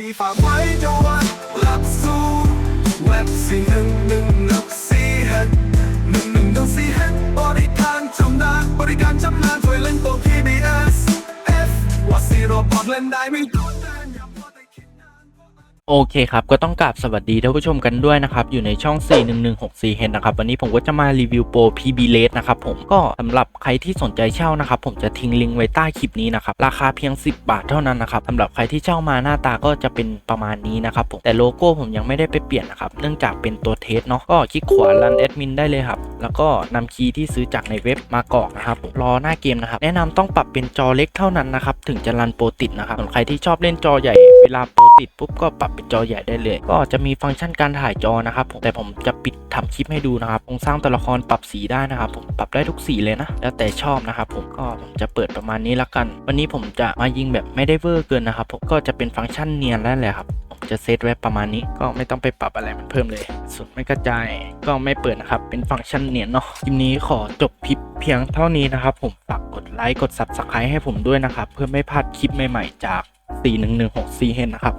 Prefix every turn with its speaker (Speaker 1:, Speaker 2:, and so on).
Speaker 1: ดีฝากไว้ด้วยรับสู่เว็บสี่หนึ่งหนึ่งหนึ่งสี่เฮ็ดหนึ่งหนึ่งหนึ่งสี่เฮ็ดบริการจำนาญบริการจำนาญถ้วยเล่นตัว PBS F ว่าสี่ร่อดเล่นได้ไม่ต้อง
Speaker 2: โอเคครับ ก็ต้องกราบสวัสดีท่านผู้ชมกันด้วยนะครับ อยู่ในช่อง 41164เฮนนะครับ วันนี้ผมก็จะมารีวิวโปร PB l a t e นะครับผมก็สำหรับใครที่สนใจเช่านะครับ ผมจะทิ้งลิงก์ไว้ใต้คลิปนี้นะครับ ราคาเพียง 10 บาทเท่านั้นนะครับสำหรับใครที่เช่ามาหน้าตาก็จะเป็นประมาณนี้นะครับผมแต่โลโก้ผมยังไม่ได้ไปเปลี่ยนนะครับ เนื่องจากเป็นตัวเทสเนาะก็คลิกขวา run admin ได้เลยครับแล้วก็นำคีย์ที่ซื้อจากในเว็บมากรอกนะครับรอหน้าเกมนะครับแนะนำต้องปรับเป็นจอเล็กเท่านั้นนะครับถึงจะรันโปรติดนะครับส่วนใครที่ชอบเล่นจอใหญ่เวลาโปรติดปุ๊บก็ปรับเป็นจอใหญ่ได้เลย ก็จะมีฟังก์ชันการถ่ายจอนะครับผมแต่ผมจะปิดทำคลิปให้ดูนะครับโครงสร้างตัวละครปรับสีได้นะครับผมปรับได้ทุกสีเลยนะ แล้วแต่ชอบนะครับผมก็ผมจะเปิดประมาณนี้ละกัน วันนี้ผมจะมายิงแบบไม่ได้เวอร์เกินนะครับผมก็จะเป็นฟังก์ชันเนียนแล้วแหละครับผมจะเซตไว้ประมาณนี้ก็ไม่ต้องไปปรับอะไรมันเพิ่มเลยส่วนไม่กระจายก็ไม่เปิดนะครับ เป็นฟังก์ชันเนียนเนาะคลิปนี้ขอจบคลิปเพียงเท่านี้นะครับผมฝากกดไลค์กด subscribe ให้ผมด้วยนะครับ เพื่อไม่พลาดคลิปใหม่ๆจาก 4116 c เฮนนะครับ